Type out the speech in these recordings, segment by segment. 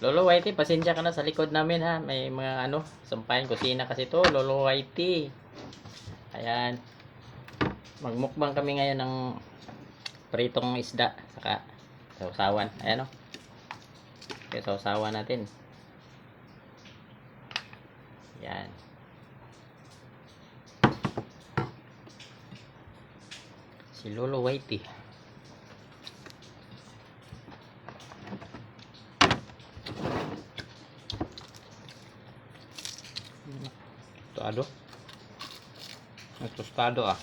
Lolo Whitey, pasensya ka na sa likod namin ha. May mga ano, sampayan kusina kasi to, Lolo Whitey. Ayan. Magmukbang kami ngayon ng pritong isda saka sausawan. Ayan o. Kaya sausawan natin. Yan. Si Lolo Whitey. Tostado. Tostado ah.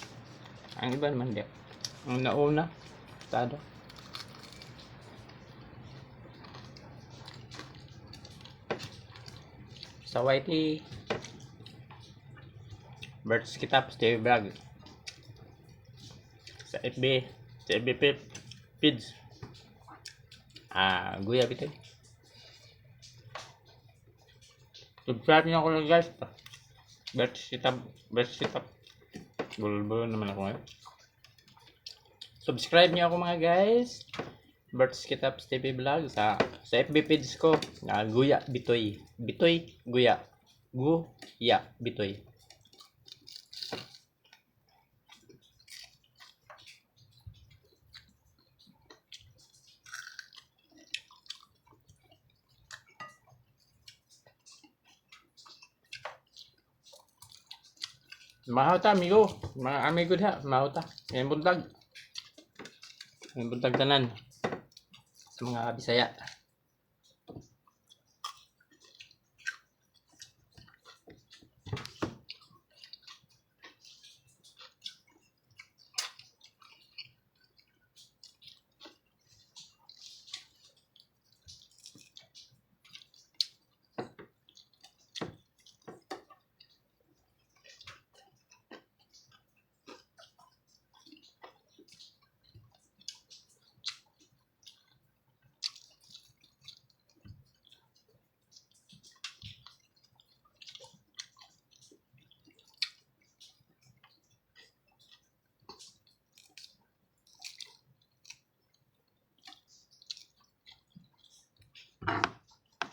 Ang iba naman di. Ang nauna, tostado. Sa Whitey, Birds Kitap, Stevie Bragg. Sa FB, sa FB Pids. Ah, Guya Bitoy. Subscribe niyo ako lang guys. Birds Kitap, Birds Kitap. Bulbul naman ako ngayon. Subscribe niyo ako mga guys. Birds Kitap TV Vlog sa sa FB page ko. na Guya Bitoy. Bitoy Guya. Guya Bitoy. Mahaw ta, amigo. Mga amigo diha, mahaw ta. Yan buntag. Yan buntag tanan. Sa mga Bisaya.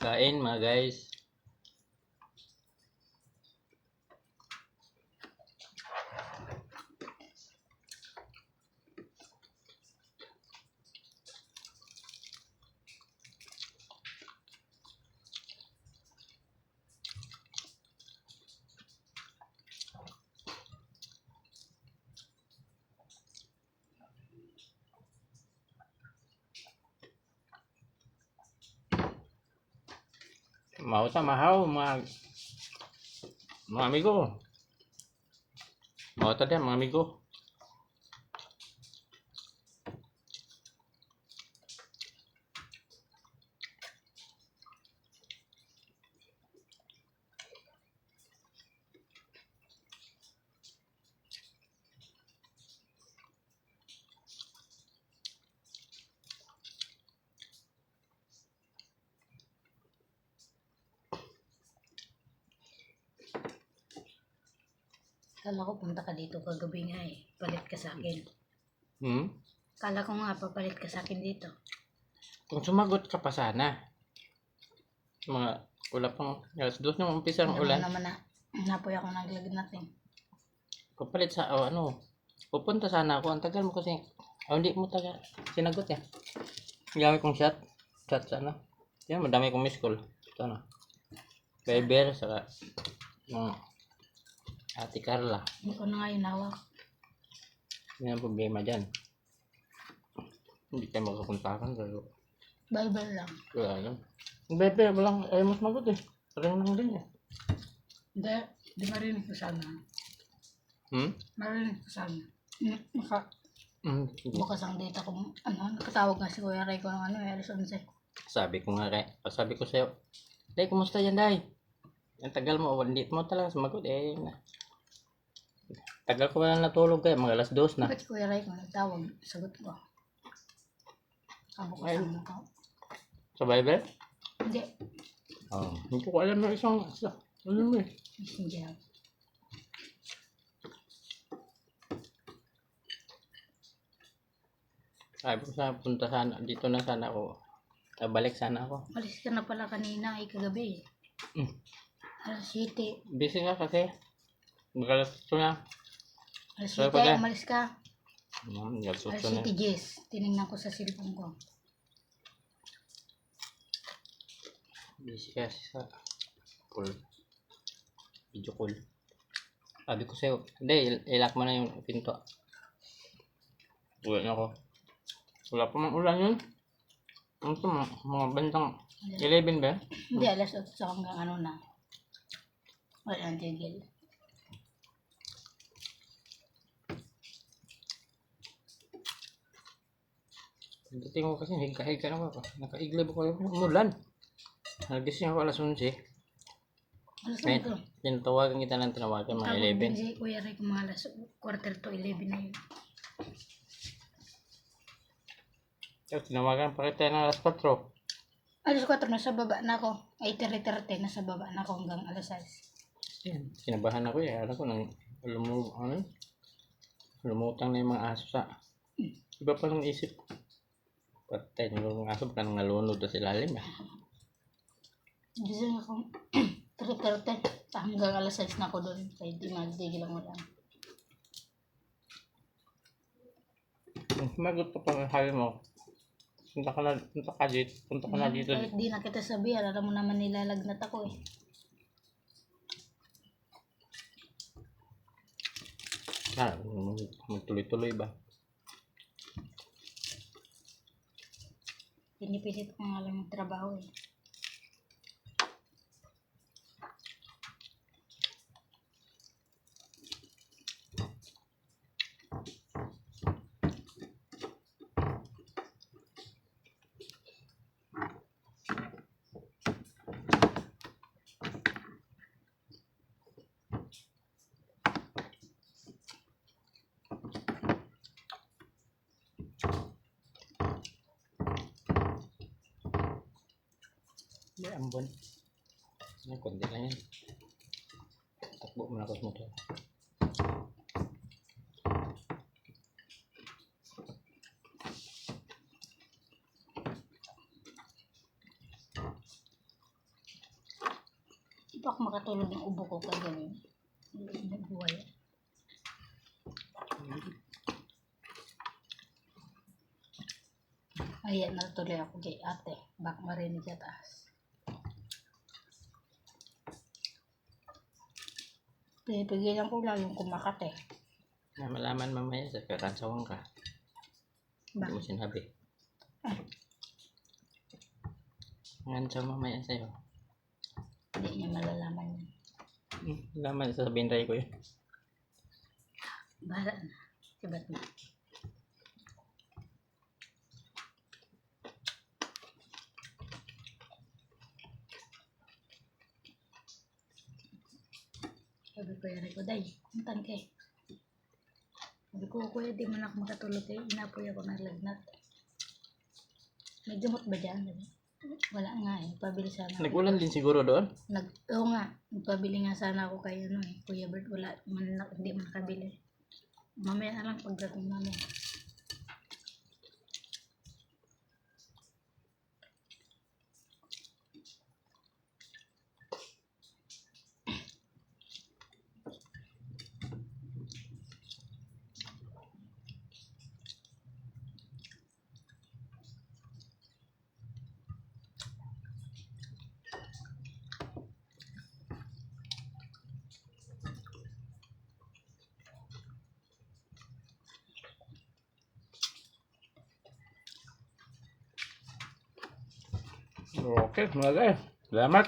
Kain mga guys. Ta, mahaw mga mga amigo. Mahaw ta din mga amigo. Kala ko punta ka dito kagabi nga eh. Palit ka sa akin. Hmm? Kala ko nga papalit ka sa akin dito. Kung sumagot ka pa sana. Mga wala pang alas dos na umpisa ng mo ulan. naman na napoy ako naglag natin. Papalit sa oh, ano. Pupunta sana ako. Ang tagal mo kasi. Oh, hindi mo taga sinagot eh. Gamit kong shot. Shot sana. Yan, madami kong miss call. Ito na. Viber, saka ng Ate Carla. Hindi ko na nga yun hawak. Yan ang problema dyan. Hindi tayo magkapuntakan pero Bible lang. wala lang. Bebe, walang ayaw mo sumagot eh. Parang lang din eh. Hindi. Di marinig ko sana. Hmm? Marinig ko sana. Mm, Maka, Hmm. hindi. bukas ang data ko. Ano, nakatawag nga si Kuya Ray ko ng ano, Aris 11. Sabi ko nga kay, sabi ko sa'yo, Day, kumusta yan, Day? Ang tagal mo, hindi mo talaga sumagot eh. Na. Tagal ko na natulog kayo, mga alas dos na. Bakit Kuya Ray ko nagtawag? Sagot ko. Kabukas Ay. ang mukha. Sa Viber? Hindi. Oo. Hindi ko alam yung isang, Ano mo eh? Messenger. Sabi ko sa punta sana, dito na sana ako. Balik sana ako. Malis ka na pala kanina ay kagabi. Mm. Alas 7. Busy nga kasi. Magalas ito na. Alas Saan 7 pa ay ka? umalis ka. Hmm, Magalas Alas na. 7 Jess. Tinignan ko sa cellphone ko. Busy kasi sa call. Video call. Sabi ko sa'yo, hindi, il- ilock mo na yung pinto. Uwi na ako. Wala pa man ulan yun. Ano ito, mga, mga bandang 11 ba? Hindi, alas 8 sa hanggang ano na. Wala nang tigil. Pagdating ko kasi, higa-higa na ako. Nakaiglib ako umulan. Nagising ako alas 11. Alas May, 8 to. tinatawagan kita ng tinawagan, mga Tawag 11. din si Kuya Rick mga alas quarter to 11 na yun. Tapos tinawagan pa kita ng alas 4. Alas 4 nasa baba na ako. Ay, 30 nasa baba na ako hanggang alas 6. Yan, kinabahan ako eh. Alam ko nang lumu, ano, lumutang na yung mga aso sa... Iba pa nung isip. Patay mga aso, baka nang nalunod na sila lalim eh. Gising ako 3.30 hanggang alas 6 na ako doon. Kaya di magdigil ang ulan. Magot pa pang sabi mo. Punta ka na, punta ka dito, punta ka na dito. Kahit di na kita sabihan, alam mo naman nilalagnat ako eh. Ah, mag- magtuloy-tuloy ba? Pinipilit ko nga lang yung trabaho eh. Hindi, ambon. Ay, kundi lang yan. Takbo mo na ako motor. Di pa ako makatulog ng ubo ko kaya ganun. Nagbuhay. Ayan, natuloy ako kay ate. Bak marinig sa taas. Pinipigilan ko lang yung kumakat eh. Na malaman mamaya sa karansawang ka. Hindi mo sinabi. Ah, Ngayon sa mamaya sa'yo. Hindi niya malalaman yan. Hmm, laman sasabihin tayo ko yun. Bahala na. Sibat na. Sabi ko day, kuntan kay. Sabi ko, kuya, di man ako makatulog kay. Inapoy ako ng lagnat. May gamot ba dyan? Sabi, Wala nga eh. Pabili sana. Nag-ulan din siguro doon. Nag, oo nga, nagpabili nga sana ako kay ano eh, Kuya Bert, wala, man, na, hindi man nakabili. Mamaya na lang pagdating namin. Okay, mga guys. Salamat.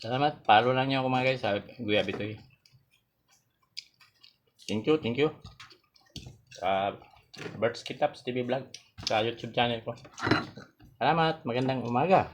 Salamat. Follow lang niyo ako mga guys sa Guya Bitoy. Thank you, thank you. Sa Bert's Kitaps TV Vlog. Sa YouTube channel ko. Salamat. Magandang umaga.